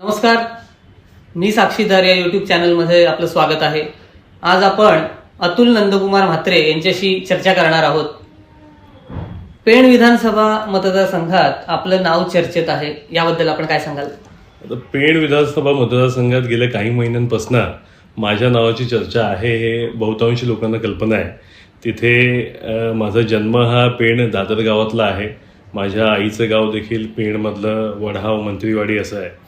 नमस्कार. मी साक्षीदार या युट्यूब चॅनलमध्ये आपलं स्वागत आहे. आज आपण अतुल नंदकुमार म्हात्रे यांच्याशी चर्चा करणार आहोत. पेण विधानसभा मतदारसंघात आपलं नाव चर्चेत आहे. याबद्दल आपण काय सांगाल? आता पेण विधानसभा मतदारसंघात गेल्या काही महिन्यांपासून माझ्या नावाची चर्चा आहे हे बहुतांशी लोकांना कल्पना आहे. तिथे माझा जन्म हा पेण दादर गावातला आहे. माझ्या आईचं गाव देखील पेणमधलं वढाव मंत्रीवाडी असं आहे.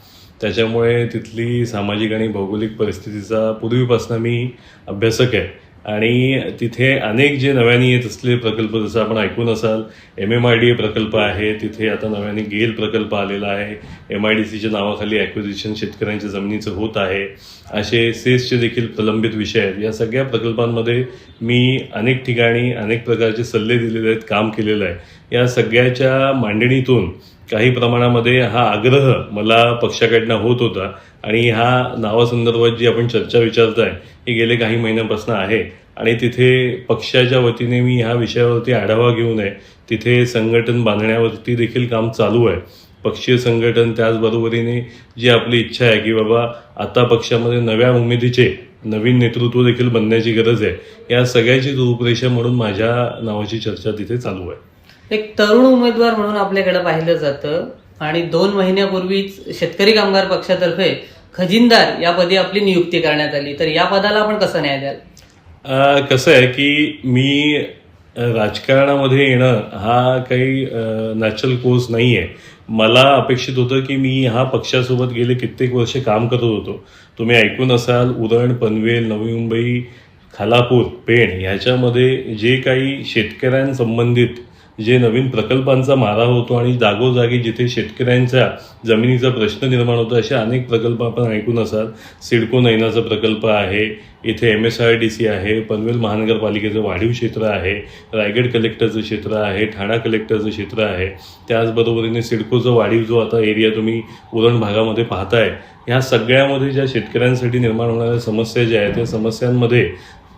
त्याच्यामुळे तिथली सामाजिक आणि भौगोलिक परिस्थितीचा पूर्वीपासून मी अभ्यासक आहे. आणि तिथे अनेक जे नव्याने येत असलेले प्रकल्प जसं आपण ऐकून असाल M M I D A प्रकल्प आहे. तिथे आता नव्याने गेल प्रकल्प आलेला आहे. एम आय डी सीच्या नावाखाली ॲक्विजिशन शेतकऱ्यांच्या जमिनीचं होत आहे. असे सेसचे देखील प्रलंबित विषय आहेत. या सगळ्या प्रकल्पांमध्ये मी अनेक ठिकाणी अनेक प्रकारचे सल्ले दिलेले आहेत काम केलेलं आहे. या सगळ्याच्या मांडणीतून काही प्रमाणामध्ये हा आग्रह मला पक्षाकडनं होत होता. आणि ह्या नावासंदर्भात जी आपण चर्चा विचारताय ही गेले काही महिन्यांपासून आहे. आणि तिथे पक्षाच्या वतीने मी ह्या विषयावरती आढावा घेऊन आहे तिथे संघटन बांधण्यावरती देखील काम चालू आहे. पक्षीय संघटन त्याचबरोबरीने जी आपली इच्छा आहे की बाबा आता पक्षामध्ये नव्या उमेदीचे नवीन नेतृत्व देखील बनण्याची गरज आहे. या सगळ्याची रूपरेषा म्हणून माझ्या नावाची चर्चा तिथे चालू आहे. एक तरुण उमेदवार म्हणून आपल्याकडे पाहिलं जातं. आणि दोन महिन्यापूर्वीच शेतकरी कामगार पक्षातर्फे खजिनदार या पदी आपली नियुक्ती करण्यात आली. तर या पदाला आपण कसं न्याय द्याल? कसं आहे की मी राजकारणामध्ये येणं हा काही नॅचरल कोर्स नाही आहे मला अपेक्षित होतं की मी ह्या पक्षासोबत गेले कित्येक वर्ष काम करत होतो. तुम्ही ऐकून असाल उरण पनवेल नवी मुंबई खालापूर पेण ह्याच्यामध्ये जे काही शेतकऱ्यांसंबंधित जे नवीन प्रकल्पांचा मारा होतो आणि जागोजागी जिथे शेतकऱ्यांच्या जमिनीचा प्रश्न निर्माण होतो असे अनेक प्रकल्प आपण ऐकून असाल. सिडको नैनाचा प्रकल्प आहे इथे M S R D C आहे पनवेल महानगरपालिकेचं वाढीव क्षेत्र आहे रायगड कलेक्टरचं क्षेत्र आहे ठाणा कलेक्टरचं क्षेत्र आहे. त्याचबरोबरीने सिडकोचं वाढीव जो आता एरिया तुम्ही उरण भागामध्ये पाहताय ह्या सगळ्यामध्ये ज्या शेतकऱ्यांसाठी निर्माण होणाऱ्या समस्या ज्या आहेत त्या समस्यांमध्ये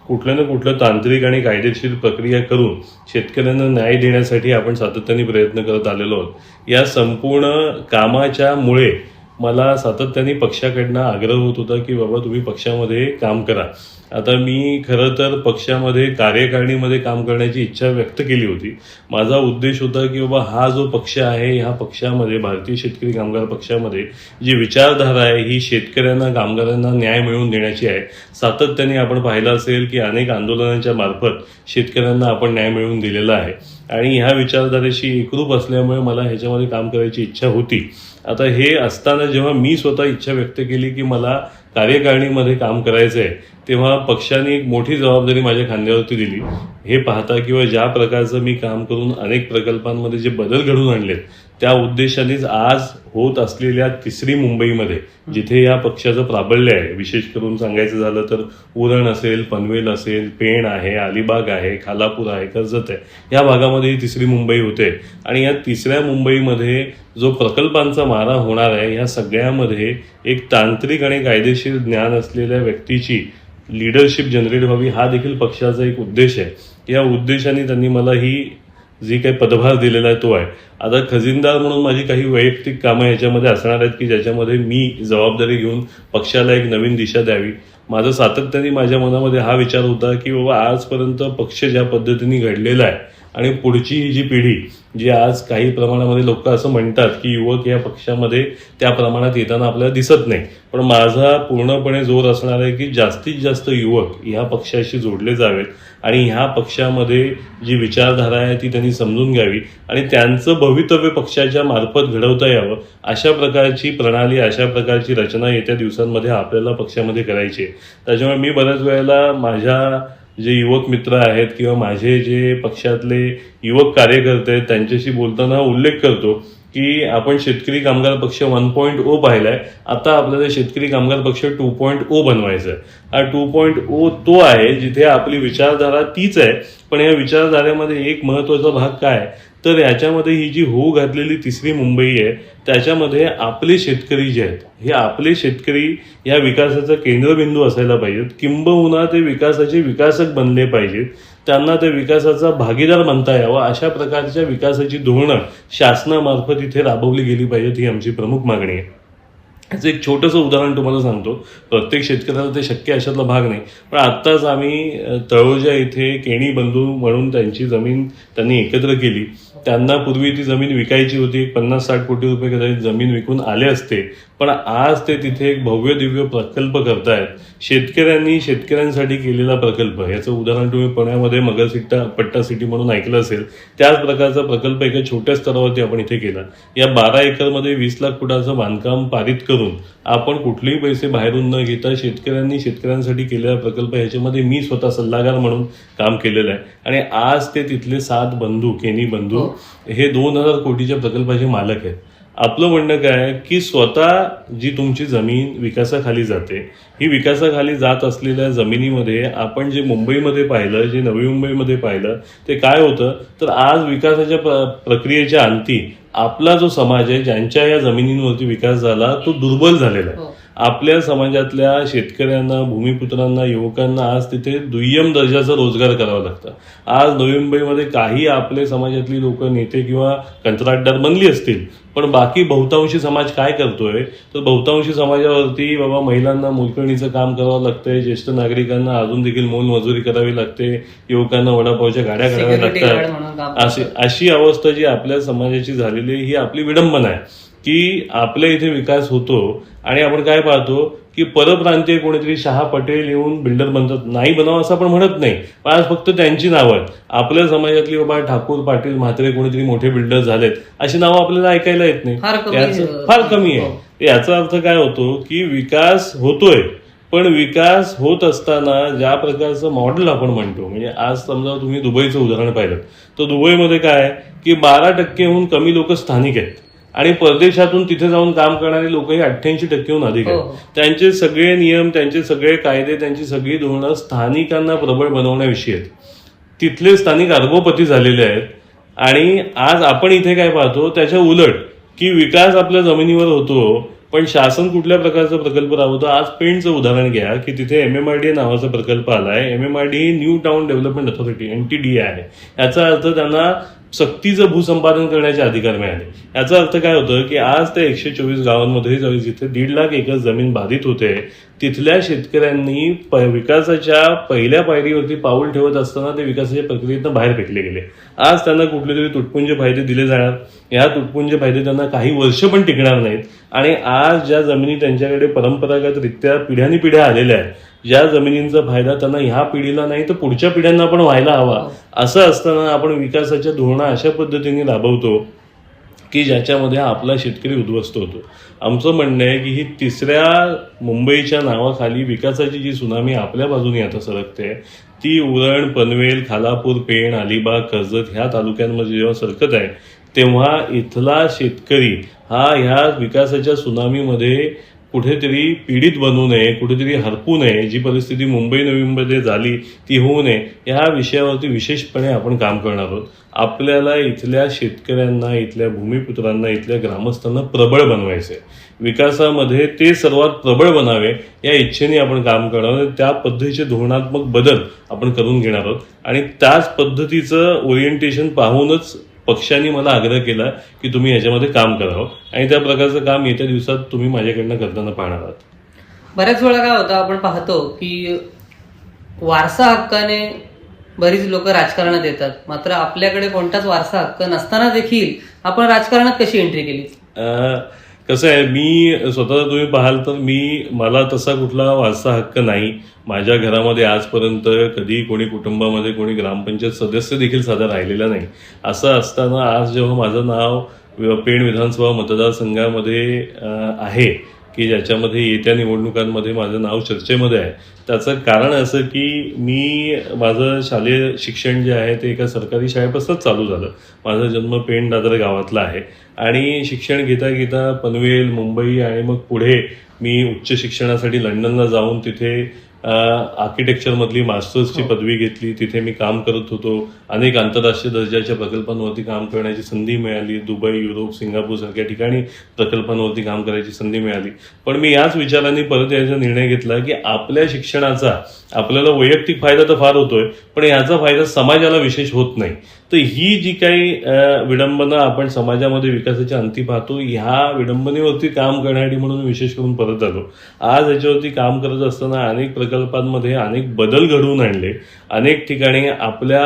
कुठलं ना कुठलं तांत्रिक आणि कायदेशीर प्रक्रिया करून शेतकऱ्यांना न्याय देण्यासाठी आपण सातत्याने प्रयत्न करत आलेलो आहोत. या संपूर्ण कामाच्या मुळे मला सातत्याने पक्षाकडनं आग्रह होत होता की बाबा तुम्ही पक्षामध्ये काम करा. आता मी खरं तर पक्षामध्ये कार्यकारिणीमध्ये काम करण्याची इच्छा व्यक्त केली होती. माझा उद्देश होता की बाबा हा जो पक्ष आहे ह्या पक्षामध्ये भारतीय शेतकरी कामगार पक्षामध्ये जी विचारधारा आहे ही शेतकऱ्यांना कामगारांना न्याय मिळवून देण्याची आहे. सातत्याने आपण पाहिलं असेल की अनेक आंदोलनांच्या मार्फत शेतकऱ्यांना आपण न्याय मिळवून दिलेला आहे. आणि ह्या विचारधारेशी एकरूप असल्यामुळे मला ह्याच्यामध्ये काम करायची इच्छा होती. आता हे असताना जेव्हा मी स्वतः इच्छा व्यक्त केली की मला कार्यकारिणीमध्ये काम करायचं आहे तेव्हा पक्षाने एक मोठी जबाबदारी माझ्या खांद्यावरती दिली. हे पाहता किंवा ज्या प्रकारचं मी काम करून अनेक प्रकल्पांमध्ये जे बदल घडून आणलेत त्या उद्देशानेच आज होत असलेल्या तिसरी मुंबईमध्ये जिथे या पक्षाचं प्राबल्य आहे. विशेष करून सांगायचं झालं तर उरण असेल पनवेल असेल पेण आहे अलिबाग आहे खालापूर आहे कर्जत आहे. या भागामध्ये ही तिसरी मुंबई होते. आणि या तिसऱ्या मुंबईमध्ये जो प्रकल्पांचा मारा होणार आहे या सगळ्यामध्ये एक तांत्रिक आणि कायदेशीर ज्ञान असलेल्या व्यक्तीची लिडरशिप जनरेट व्हावी हा देखील पक्षाचा एक उद्देश आहे. या उद्देशाने त्यांनी मला ही जी काही पदभार दिलेला आहे तो आहे. आता खजिनदार म्हणून माझी काही वैयक्तिक कामं याच्यामध्ये असणार आहेत की ज्याच्यामध्ये मी जबाबदारी घेऊन पक्षाला एक नवीन दिशा द्यावी. माझं सातत्याने माझ्या मनामध्ये हा विचार होता की बाबा आजपर्यंत पक्ष ज्या पद्धतीने घडलेला आहे आणि पुढची ही जी पिढी जे आज काही प्रमाणामध्ये लोक असं म्हणतात की युवक या पक्षामध्ये त्या प्रमाणात येताना आपल्याला दिसत नाही. पण माझा पूर्णपणे जोर असणार आहे की जास्तीत जास्त युवक ह्या पक्षाशी जोडले जावेत आणि ह्या पक्षामध्ये जी विचारधारा आहे ती त्यांनी समजून घ्यावी आणि त्यांचं भवितव्य पक्षाच्या मार्फत घडवता यावं अशा प्रकारची प्रणाली अशा प्रकारची रचना येत्या दिवसांमध्ये आपल्याला पक्षामध्ये करायची आहे. त्याच्यामुळे मी बऱ्याच वेळेला माझ्या जे युवक मित्र आहेत किंवा माझे जे पक्षातले युवक कार्यकर्ते आहेत त्यांच्याशी बोलताना उल्लेख करतो की आपण शेतकरी कामगार पक्ष वन पॉईंट ओ पाहिलाय. आता आपल्याला शेतकरी कामगार पक्ष टू पॉईंट ओ बनवायचा आहे. हा टू पॉईंट ओ तो आहे जिथे आपली विचारधारा तीच आहे. पण या विचारधारेमध्ये एक महत्त्वाचा भाग काय आहे? तर याच्यामध्ये ही जी होऊ घातलेली तिसरी मुंबई आहे त्याच्यामध्ये आपले शेतकरी जे आहेत हे आपले शेतकरी या विकासाचा केंद्रबिंदू असायला पाहिजेत. किंबहुना ते विकासाचे विकासक बनले पाहिजेत. त्यांना ते विकासाचा भागीदार म्हणता यावा अशा प्रकारच्या विकासाची धोरणं शासनामार्फत इथे राबवली गेली पाहिजेत ही आमची प्रमुख मागणी आहे. याचं एक छोटंसं उदाहरण तुम्हाला सांगतो. प्रत्येक शेतकऱ्याला ते शक्य अशातला भाग नाही. पण आत्ताच आम्ही तळोजा इथे केणी बंधू म्हणून त्यांची जमीन त्यांनी एकत्र केली. त्यांना पूर्वी ती जमीन विकायची होती पन्नास साठ कोटी रुपये कदाचित जमीन विकून आले असते. पण आज ते तिथे एक भव्य दिव्य प्रकल्प करतायत. शेतकऱ्यांनी शेतकऱ्यांसाठी केलेला प्रकल्प. याचं उदाहरण तुम्ही पुण्यामध्ये मगरसिट्टा पट्टा सिटी म्हणून ऐकलं असेल त्याच प्रकारचा प्रकल्प एका छोट्या स्तरावरती आपण इथे केला. या बारा एकरमध्ये वीस लाख फुटाचं बांधकाम पारित करून आपण कुठलेही पैसे बाहेरून न घेता शेतकऱ्यांनी शेतकऱ्यांसाठी केलेला प्रकल्प ह्याच्यामध्ये मी स्वतः सल्लागार म्हणून काम केलेलं आहे. आणि आज ते तिथले सात बंधू केनी बंधू हे दोन हजार कोटीच्या प्रकल्पाचे मालक आहेत. आपलं म्हणणं काय की स्वतः जी तुमची जमीन विकासाखाली जाते ही विकासाखाली जात असलेल्या जमिनीमध्ये आपण जे मुंबईमध्ये पाहिलं जे नवी मुंबईमध्ये पाहिलं ते काय होतं? तर आज विकासाच्या प्र- प्रक्रियेच्या अंती आपला जो समाज आहे ज्यांच्या या जमिनींवरती विकास झाला तो दुर्बल झालेला आहे. हो. आपल्या समाजातल्या शेतकऱ्यांना भूमिपुत्रांना युवकांना आज तिथे दुय्यम दर्जाचा रोजगार करावा लागतं. आज नवी मुंबईमध्ये काही आपले समाजातली लोक नेते किंवा कंत्राटदार बनली असतील पण बाकी बहुतांशी समाज काय करतोय? तर बहुतांशी समाजावरती बाबा महिलांना मोलकरणीचं काम करावं लागतंय ज्येष्ठ नागरिकांना अजून देखील मोलमजुरी करावी लागते युवकांना वडापावच्या गाड्या कराव्या लागतात. अशी अशी अवस्था जी आपल्या समाजाची झालेली ही आपली विडंबना आहे. की आपल्या इथे विकास होतो आणि आपण काय पाहतो की परप्रांतीय कोणीतरी शहा पटेल येऊन बिल्डर बनतात नाही बनावं असं आपण म्हणत नाही. पण आज फक्त त्यांची नावं आहेत. आपल्या समाजातली बाबा ठाकूर पाटील म्हात्रे कोणीतरी मोठे बिल्डर झालेत अशी नावं आपल्याला ऐकायला येत नाही. फार कमी, याचं- फार कमी आहे. हो. याचा अर्थ काय होतो की विकास होतोय पण विकास होत असताना ज्या प्रकारचं मॉडेल आपण म्हणतो म्हणजे आज समजा तुम्ही दुबईचं उदाहरण पाहिलं तर दुबईमध्ये काय की बारा टक्केहून कमी लोक स्थानिक आहेत. आणि परदेशातून तिथे जाऊन काम करणारे लोक हे अठ्ठ्याऐंशी टक्केहून अधिक हो, आहेत. हो. त्यांचे सगळे नियम त्यांचे सगळे कायदे त्यांची सगळी धोरणं स्थानिकांना प्रबळ बनवण्याविषयी आहेत. तिथले स्थानिक अर्बोपती झालेले आहेत. आणि आज आपण इथे काय पाहतो त्याच्या उलट की विकास आपल्या जमिनीवर होतो पण शासन कुठल्या प्रकारचा प्रकल्प राबवतो? आज पेंटचं उदाहरण घ्या की तिथे एम एम आर डी नावाचा प्रकल्प आलाय. M M R D new town development authority N T D आहे. याचा अर्थ त्यांना सक्तीचं भूसंपादन करण्याचे अधिकार मिळाले. याचा अर्थ काय होतं की आज त्या एकशे चोवीस गावांमध्ये जिथे दीड लाख एकर जमीन बाधित होते तिथल्या शेतकऱ्यांनी प- विकासाच्या पहिल्या पायरीवरती पाऊल ठेवत असताना ते विकासाच्या प्रक्रियेतनं बाहेर फेकले गेले. आज त्यांना कुठले तरी तुटपुंजे फायदे दिले जाणार. या तुटपुंजे फायदे त्यांना काही वर्ष पण टिकणार नाहीत. आणि आज ज्या जमिनी त्यांच्याकडे परंपरागतरित्या पिढ्यानी पिढ्या आलेल्या आहेत ज्या जमिनींचा फायदा त्यांना ह्या पिढीला नाही तर पुढच्या पिढ्यांना पण व्हायला हवा. असं असताना आपण विकासाच्या धोरणा अशा पद्धतीने राबवतो की ज्याच्यामध्ये आपला शेतकरी उद्ध्वस्त होतो. आमचं म्हणणं आहे की ही तिसऱ्या मुंबईच्या नावाखाली विकासाची जी सुनामी आपल्या बाजूने आता सरकते ती उरण पनवेल खालापूर पेण अलिबाग कर्जत ह्या तालुक्यांमध्ये जेव्हा सरकत आहे तेव्हा इथला शेतकरी हा ह्या विकासाच्या सुनामीमध्ये कुठेतरी पीडित बनू नये कुठेतरी हरपू नये जी परिस्थिती मुंबई नवी मुंबईमध्ये झाली ती होऊ नये या विषयावरती विशेषपणे आपण काम करणार आहोत. आपल्याला इथल्या शेतकऱ्यांना इथल्या भूमिपुत्रांना इथल्या ग्रामस्थांना प्रबळ बनवायचे विकासामध्ये ते सर्वात प्रबळ बनावे या इच्छेने आपण काम करणार त्या पद्धतीचे धोरणात्मक बदल आपण करून घेणार आहोत. आणि त्याच पद्धतीचं ओरिएंटेशन पाहूनच पक्षांनी मला आग्रह केला की तुम्ही याच्यामध्ये काम करावं. आणि त्या प्रकारचं काम येत्या दिवसात तुम्ही माझ्याकडनं करताना पाहणार आहात. बऱ्याच वेळा काय होतं आपण पाहतो की वारसा हक्काने बरीच लोक राजकारणात येतात. मात्र आपल्याकडे कोणताच वारसा हक्क नसताना देखील आपण राजकारणात कशी एंट्री केली? कसं आहे मी स्वतः तुम्ही पाहाल तर मी मला तसा कुठला वारसा हक्क नाही. माझ्या घरामध्ये आजपर्यंत कधी कोणी कुटुंबामध्ये कोणी ग्रामपंचायत सदस्य देखील साधा राहिलेला नाही. असं असताना आज जेव्हा माझं नाव पेण विधानसभा मतदारसंघामध्ये आहे की ज्याच्यामध्ये येत्या निवडणुकांमध्ये माझं नाव चर्चेमध्ये आहे. त्याचं कारण असं की मी माझं शालेय शिक्षण जे आहे ते एका सरकारी शाळेपासूनच चालू झालं. माझा जन्म पेण दादर गावातला आहे. आणि शिक्षण घेता घेता पनवेल मुंबई आणि मग पुढे मी उच्च शिक्षणासाठी लंडनला जाऊन तिथे आर्किटेक्चरमधली मास्टर्सची पदवी घेतली. तिथे मी काम करत होतो. अनेक आंतरराष्ट्रीय दर्जाच्या प्रकल्पांवरती काम करण्याची संधी मिळाली. दुबई युरोप सिंगापूर सारख्या ठिकाणी प्रकल्पांवरती काम करायची संधी मिळाली. पण मी याच विचारांनी परत यायचा निर्णय घेतला की आपल्या शिक्षणाचा आपल्याला वैयक्तिक फायदा तर फार होतोय पण याचा फायदा समाजाला विशेष होत नाही. तर ही जी काही विडंबना आपण समाजामध्ये विकासाच्या अंती पाहतो ह्या विडंबनेवरती काम करण्यासाठी म्हणून विशेष करून परत आलो. आज याच्यावरती काम करत असताना अनेक प्रकल्पांमध्ये अनेक बदल घडवून आणले. अनेक ठिकाणी आपल्या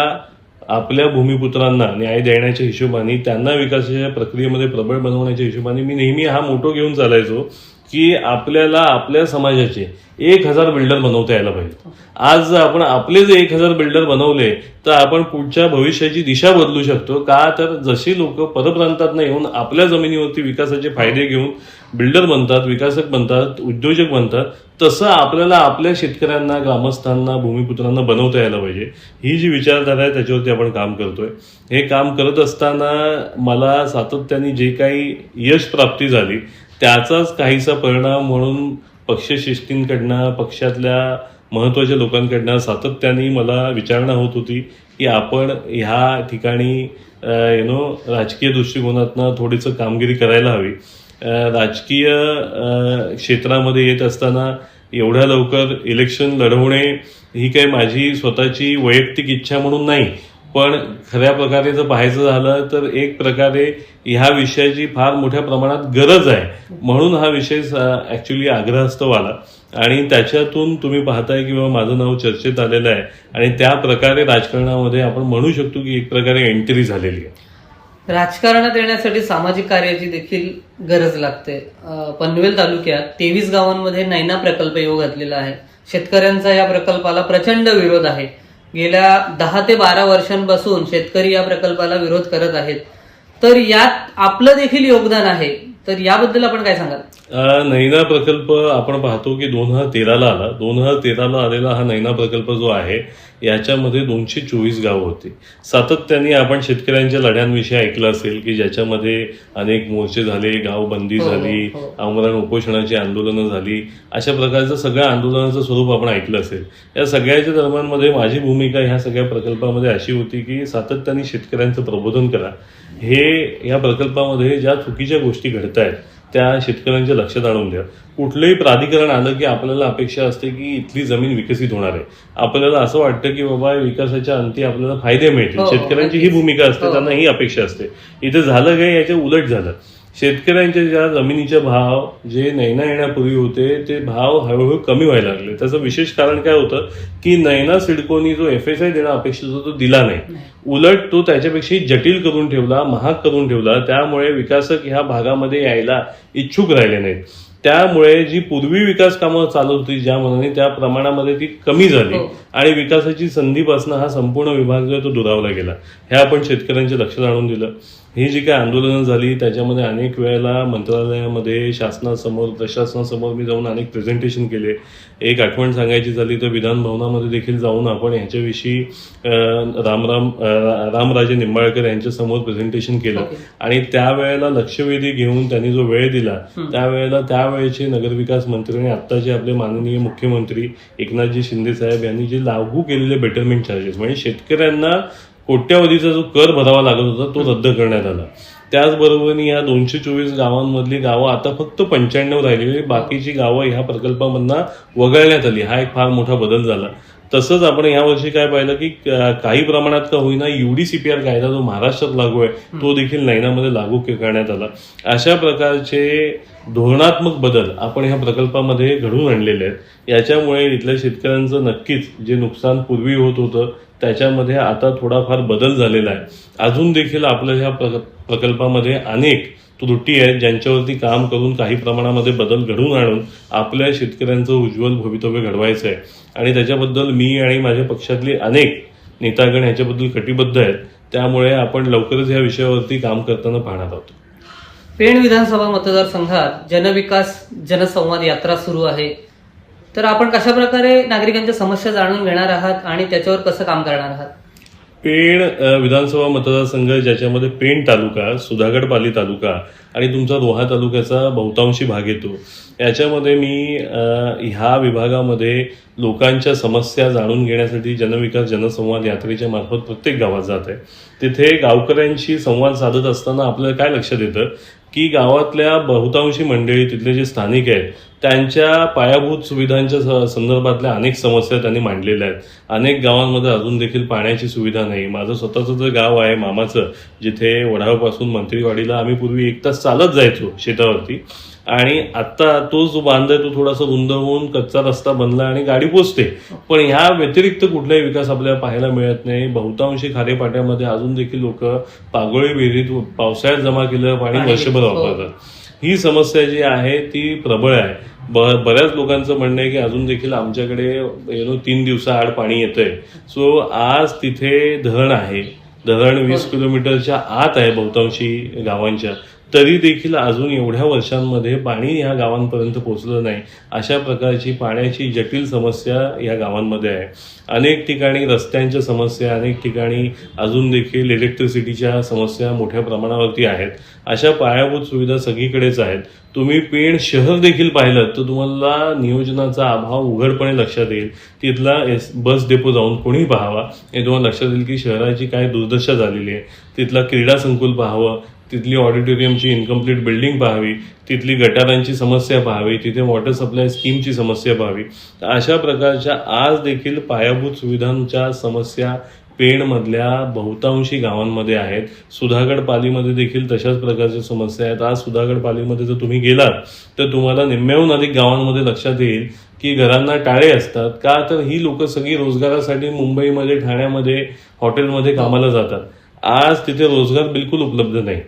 आपल्या भूमिपुत्रांना न्याय देण्याच्या हिशोबाने त्यांना विकासाच्या प्रक्रियेमध्ये प्रबळ बनवण्याच्या हिशोबाने मी नेहमी हा मोठो घेऊन चालायचो. की आपल्याला आपल्या समाजाचे एक हजार बिल्डर बनवता यायला पाहिजे. आज जर आपण आपले जे एक हजार बिल्डर बनवले तर आपण पुढच्या भविष्याची दिशा बदलू शकतो. का तर जशी लोक परप्रांतात येऊन आपल्या जमिनीवरती विकासाचे फायदे घेऊन बिल्डर बनतात विकासक बनतात उद्योजक बनतात तसं आपल्याला आपल्या शेतकऱ्यांना ग्रामस्थांना भूमिपुत्रांना बनवता यायला पाहिजे. ही जी विचारधारा आहे त्याच्यावरती आपण काम करतोय. हे काम करत असताना मला सातत्याने जे काही यश प्राप्ती झाली त्याचाच काहीसा परिणाम म्हणून पक्षशिष्टींकडनं पक्षातल्या महत्त्वाच्या लोकांकडनं सातत्याने मला विचारणा होत होती की आपण ह्या ठिकाणी यु नो राजकीय दृष्टिकोनातनं थोडीसं कामगिरी करायला हवी. राजकीय क्षेत्रामध्ये येत असताना एवढ्या लवकर इलेक्शन लढवणे ही काही माझी स्वतःची वैयक्तिक इच्छा म्हणून नाही. पण खऱ्या प्रकारे जर पाहायचं झालं तर एक प्रकारे ह्या विषयाची फार मोठ्या प्रमाणात गरज आहे. म्हणून हा विषय ऍक्च्युली आग्रहस्तव आला आणि त्याच्यातून तुम्ही पाहताय की बाबा माझं नाव चर्चेत आलेलं आहे. आणि त्या प्रकारे राजकारणामध्ये आपण म्हणू शकतो की एक प्रकारे एंट्री झालेली आहे. राजकारणात येण्यासाठी सामाजिक कार्याची देखील गरज लागते. पनवेल तालुक्यात तेवीस गावांमध्ये नैना प्रकल्प येऊ घातलेला आहे. शेतकऱ्यांचा या प्रकल्पाला प्रचंड विरोध आहे. गेल्या दहा ते बारा वर्षांपासून शेतकरी या प्रकल्पाला विरोध करत आहेत. तर यात आपलं देखील योगदान आहे. तर याबद्दल आपण काय सांगाल? नैना प्रकल्प आपण पाहतो की दोन हजार तेराला आला. दोन हजार तेराला आलेला हा नैना प्रकल्प जो आहे याच्यामध्ये दोनशे चोवीस गावं होती. सातत्याने आपण शेतकऱ्यांच्या लढ्यांविषयी ऐकलं असेल की ज्याच्यामध्ये अनेक मोर्चे झाले गावबंदी हो, हो, झाली हो. आमरण उपोषणाची आंदोलनं झाली अशा प्रकारचं सगळ्या आंदोलनाचं स्वरूप आपण ऐकलं असेल. या सगळ्याच्या दरम्यानमध्ये माझी भूमिका ह्या सगळ्या प्रकल्पामध्ये अशी होती की सातत्याने शेतकऱ्यांचं प्रबोधन करा. हे या प्रकल्पामध्ये ज्या चुकीच्या गोष्टी घडत आहेत त्या शेतकऱ्यांच्या लक्षात आणून द्या. कुठलंही प्राधिकरण आलं की आपल्याला अपेक्षा असते की इथली जमीन विकसित होणार आहे. आपल्याला असं वाटतं की बाबा विकासाच्या अंती आपल्याला फायदे मिळतील. हो, हो, शेतकऱ्यांची ही. भूमिका असते हो. त्यांना ही अपेक्षा असते. इथे झालं काय? याच्या उलट झालं. शेतकऱ्यांच्या ज्या जमिनीचे भाव जे नैना येण्यापूर्वी होते ते भाव हळूहळू कमी व्हायला लागले. त्याचं विशेष कारण काय होतं की नैना सिडकोनी जो एफ एस आय देणं अपेक्षित होता तो दिला नाही. उलट तो त्याच्यापेक्षाही जटिल करून ठेवला महाग करून ठेवला. त्यामुळे विकासक ह्या भागामध्ये यायला इच्छुक राहिले नाहीत. त्यामुळे जी पूर्वी विकास कामं चालत होती ज्या मनाने त्या प्रमाणामध्ये ती कमी झाली हो. आणि विकासाची संधीपासून हा संपूर्ण विभाग जो आहे तो दुरावला गेला. हे आपण शेतकऱ्यांच्या लक्षात आणून दिलं. ही जी काही आंदोलनं झाली त्याच्यामध्ये अनेक वेळेला मंत्रालयामध्ये शासनासमोर प्रशासनासमोर मी जाऊन अनेक प्रेझेंटेशन केले. एक आठवण सांगायची झाली तर विधान भवनामध्ये देखील जाऊन आपण ह्याच्याविषयी रामराम रामराजे निंबाळकर यांच्या समोर प्रेझेंटेशन केलं. आणि त्यावेळेला लक्षवेधी घेऊन त्यांनी जो वेळ दिला त्यावेळेला त्यावेळेचे नगरविकास मंत्री आणि आत्ताचे आपले माननीय मुख्यमंत्री एकनाथजी शिंदे साहेब यांनी जे लागू केलेले बेटरमेंट चार्जेस म्हणजे शेतकऱ्यांना कोट्यावधीचा जो कर भरावा लागत होता तो रद्द करण्यात आला. त्याचबरोबर या दोनशे चोवीस गावांमधली गावं आता फक्त पंच्याण्णव राहिलेली बाकीची गावं ह्या प्रकल्पामधनं वगळण्यात आली. हा एक फार मोठा बदल झाला. तसंच आपण यावर्षी काय पाहिलं की काही प्रमाणात का होईना युडीसीपीआर कायदा जो महाराष्ट्रात लागू आहे तो देखील नैनामध्ये लागू के- करण्यात आला. अशा प्रकारचे धोरणात्मक बदल आपण ह्या प्रकल्पामध्ये घडवून आणलेले आहेत. याच्यामुळे इथल्या शेतकऱ्यांचं नक्कीच जे नुकसान पूर्वी होत होतं त्याच्यामध्ये आता थोडाफार बदल झालेला आहे. अजून देखील आपल्या ह्या प्रक- प्रकल्पामध्ये अनेक त्रुटी आहेत ज्यांच्यावरती काम करून काही प्रमाणामध्ये बदल घडवून आणून आपल्या शेतकऱ्यांचं उज्ज्वल भवितव्य घडवायचं आहे. आणि त्याच्याबद्दल मी आणि माझ्या पक्षातले अनेक नेतागण ह्याच्याबद्दल कटिबद्ध आहेत. त्यामुळे आपण लवकरच या विषयावरती काम करताना पाहणार आहोत. पेण विधानसभा मतदारसंघात जनविकास जनसंवाद यात्रा सुरू आहे. तर आपण कशा प्रकारे नागरिकांच्या समस्या जाणून घेणार आहात आणि त्याच्यावर कसं काम करणार आहात? पेण विधानसभा मतदारसंघ ज्याच्यामध्ये पेण तालुका सुधागड पाली तालुका आणि तुमचा रोहा तालुक्याचा बहुतांशी भाग येतो. याच्यामध्ये मी ह्या विभागामध्ये लोकांच्या समस्या जाणून घेण्यासाठी जनविकास जनसंवाद यात्रेच्या मार्फत प्रत्येक गावात जात आहे. तिथे गावकऱ्यांशी संवाद साधत असताना आपल्याला काय लक्षात येतं की गावातल्या बहुतांशी मंडळी तिथले जे स्थानिक आहेत त्यांच्या पायाभूत सुविधांच्या संदर्भातल्या अनेक समस्या त्यांनी मांडलेल्या आहेत. अनेक गावांमध्ये अजून देखील पाण्याची सुविधा नाही. माझं स्वतःचं जे गाव आहे मामाचं जिथे वडाळपासून मंत्रीवाडीला आम्ही पूर्वी एक तास चालत जायचो शेतावरती आणि आता तो जो बांध आहे तो थोडासा रुंद होऊन कच्चा रस्ता बनला आणि गाडी पोचते. पण ह्या व्यतिरिक्त कुठलाही विकास आपल्याला पाहायला मिळत नाही. बहुतांशी खारेपाट्यामध्ये अजून देखील लोक पागोळी विहिरीत पावसाळ्यात जमा केलेलं पाणी वर्षभर हो. वापरतात. ही समस्या जी आहे ती प्रबळ आहे. ब- बऱ्याच लोकांचं म्हणणं आहे की अजून देखील आमच्याकडे यु नो तीन दिवसाआड पाणी येतंय. सो आज तिथे धरण आहे. धरण वीस किलोमीटरच्या आत आहे बहुतांशी गावांच्या. तरी देखील अजून एवढ्या वर्षांमध्ये पाणी ह्या गावांपर्यंत पोहोचलं नाही. अशा प्रकारची पाण्याची जटिल समस्या या गावांमध्ये आहे. अनेक ठिकाणी रस्त्यांच्या समस्या अनेक ठिकाणी अजून देखील इलेक्ट्रिसिटीच्या समस्या मोठ्या प्रमाणावरती आहेत. अशा पायाभूत सुविधा सगळीकडेच आहेत. तुम्ही पेण शहर देखील पाहिलं तर तुम्हाला नियोजनाचा अभाव उघडपणे लक्षात येईल. तिथला एस बस डेपो जाऊन कोणी पाहावा. हे तुम्हाला लक्षात येईल की शहराची काय दुर्दशा झालेली आहे. तिथला क्रीडा संकुल पाहावं. तिथली ऑडिटोरियमची इनकम्प्लीट बिल्डिंग पाहावी तिथली गटारांची समस्या पाहावी तिथे वॉटर सप्लाय स्कीमची समस्या पाहावी. तर अशा प्रकारच्या आज देखील पायाभूत सुविधांच्या समस्या पेणमधल्या बहुतांशी गावांमध्ये आहेत. सुधागड पालीमध्ये देखील तशाच प्रकारच्या समस्या आहेत. आज सुधागड पालीमध्ये जर तुम्ही गेलात तर तुम्हाला निम्म्याहून अधिक गावांमध्ये लक्षात येईल की घरांना टाळे असतात. का तर ही लोक सगळी रोजगारासाठी मुंबईमध्ये ठाण्यामध्ये हॉटेलमध्ये कामाला जातात. आज तिथे रोजगार बिलकुल उपलब्ध नाही.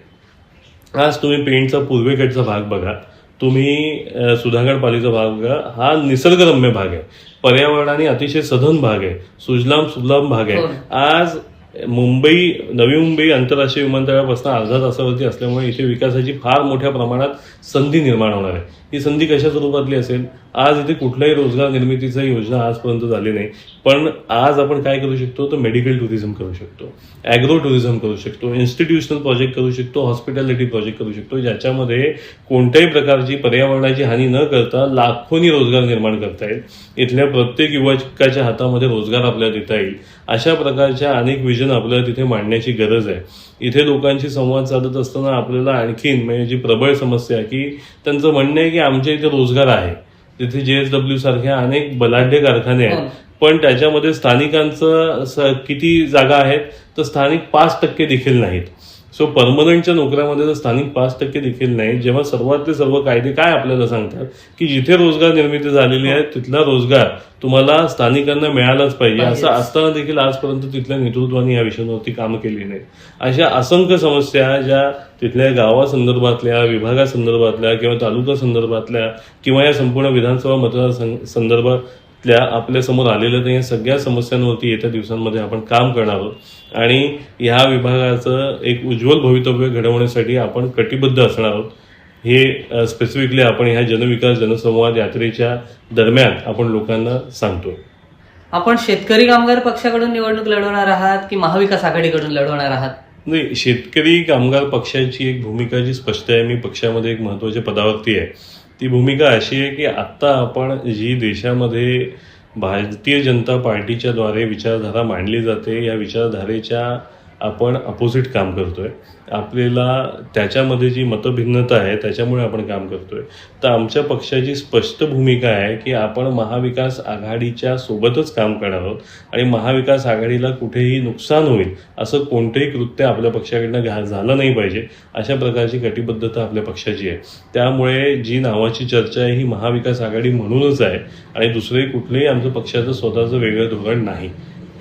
आज तुम्ही पेंटचा पूर्वेकडचा भाग बघा. तुम्ही अ, सुधागड पालीचा भाग बघा. हा निसर्गरम्य भाग आहे. पर्यावरणाने अतिशय सधन भाग आहे. सुजलाम सुफलाम भाग आहे. हो. आज मुंबई नवी मुंबई आंतरराष्ट्रीय विमानतळापासून अर्धा तासावरती असल्यामुळे इथे विकासाची फार मोठ्या प्रमाणात संधी निर्माण होणार आहे. ही संधी कशा स्वरूपातली असेल? आज इथे कुठल्याही रोजगार निर्मितीचा योजना आजपर्यंत झाली नाही. पण आज आपण काय करू शकतो? तर मेडिकल टुरिझम करू शकतो. ॲग्रो टुरिझम करू शकतो. इन्स्टिट्यूशनल प्रोजेक्ट करू शकतो. हॉस्पिटॅलिटी प्रोजेक्ट करू शकतो. ज्याच्यामध्ये कोणत्याही प्रकारची पर्यावरणाची हानी न करता लाखोनी रोजगार निर्माण करता येईल. इथल्या प्रत्येक युवकाच्या हातामध्ये रोजगार आपल्याला देता येईल. अशा प्रकारच्या अनेक विजन आपल्याला तिथे मांडण्याची गरज आहे. इथे लोकांशी संवाद साधत असताना आपल्याला आणखीन म्हणजे जी प्रबळ समस्या आहे की त्यांचं म्हणणं आहे की आमच्या इथे रोजगार आहे. तिथे जे एस डब्ल्यू सारख्या अनेक बलाढ्य कारखाने आहेत. पण त्याच्यामध्ये स्थानिकांचं किती जागा आहेत तर स्थानिक पाच टक्के देखील नाहीत. सो परमनंटच्या नोकऱ्यामध्ये जर स्थानिक पाच टक्के देखील नाही जेव्हा सर्वातले सर्व कायदे काय आपल्याला सांगतात? की जिथे रोजगार निर्मिती झालेली आहे तिथला रोजगार तुम्हाला स्थानिकांना मिळालाच पाहिजे. असं असताना देखील आजपर्यंत तिथल्या नेतृत्वाने या विषयांवरती काम केली नाही अशा असंख्य समस्या ज्या तिथल्या गावासंदर्भातल्या विभागासंदर्भातल्या किंवा तालुका संदर्भातल्या किंवा या संपूर्ण विधानसभा मतदार संदर्भातल्या आपल्यासमोर आलेल्या त्या या सगळ्या समस्यांवरती येत्या दिवसांमध्ये आपण काम करणार आहोत. आणि ह्या विभागाचं एक उज्ज्वल भवितव्य घडवण्यासाठी आपण कटिबद्ध असणार आहोत. हे स्पेसिफिकली आपण ह्या जनविकास जनसंवाद यात्रेच्या दरम्यान आपण लोकांना सांगतोय. आपण शेतकरी कामगार पक्षाकडून निवडणूक लढवणार आहात की महाविकास आघाडीकडून लढवणार आहात? नाही शेतकरी कामगार पक्षाची एक भूमिका जी स्पष्ट आहे मी पक्षामध्ये एक महत्त्वाच्या पदावरती आहे. ती भूमिका अशी आहे की आत्ता आपण जी देशामध्ये भारतीय जनता पार्टीच्या द्वारे विचारधारा मांडली जाते या विचारधारेच्या आपण अपोजिट काम करतोय. आपल्याला त्याच्यामध्ये जी मतभिन्नता आहे त्याच्यामुळे आपण काम करतोय. तर आमच्या पक्षाची स्पष्ट भूमिका आहे की आपण महाविकास आघाडीच्या सोबतच काम करणार आहोत आणि महाविकास आघाडीला कुठेही नुकसान होईल असं कोणतंही कृत्य आपल्या पक्षाकडनं घा झालं नाही पाहिजे अशा प्रकारची कटिबद्धता आपल्या पक्षाची आहे. त्यामुळे जी नावाची चर्चा आहे ही महाविकास आघाडी म्हणूनच आहे आणि दुसरे कुठलंही आमचं पक्षाचं स्वतःचं वेगळं धोरण नाही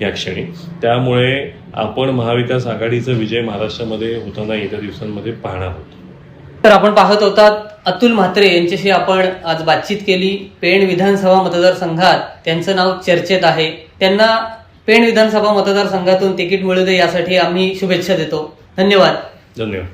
या क्षणी. त्यामुळे आपण महाविकास आघाडीचा विजय महाराष्ट्रामध्ये होताना येत्या दिवसांमध्ये पाहणार आहोत. तर आपण पाहत होतात अतुल म्हात्रे यांच्याशी आपण आज बातचीत केली. पेण विधानसभा मतदारसंघात त्यांचं नाव चर्चेत आहे. त्यांना पेण विधानसभा मतदारसंघातून तिकीट मिळू दे यासाठी आम्ही शुभेच्छा देतो. धन्यवाद. धन्यवाद.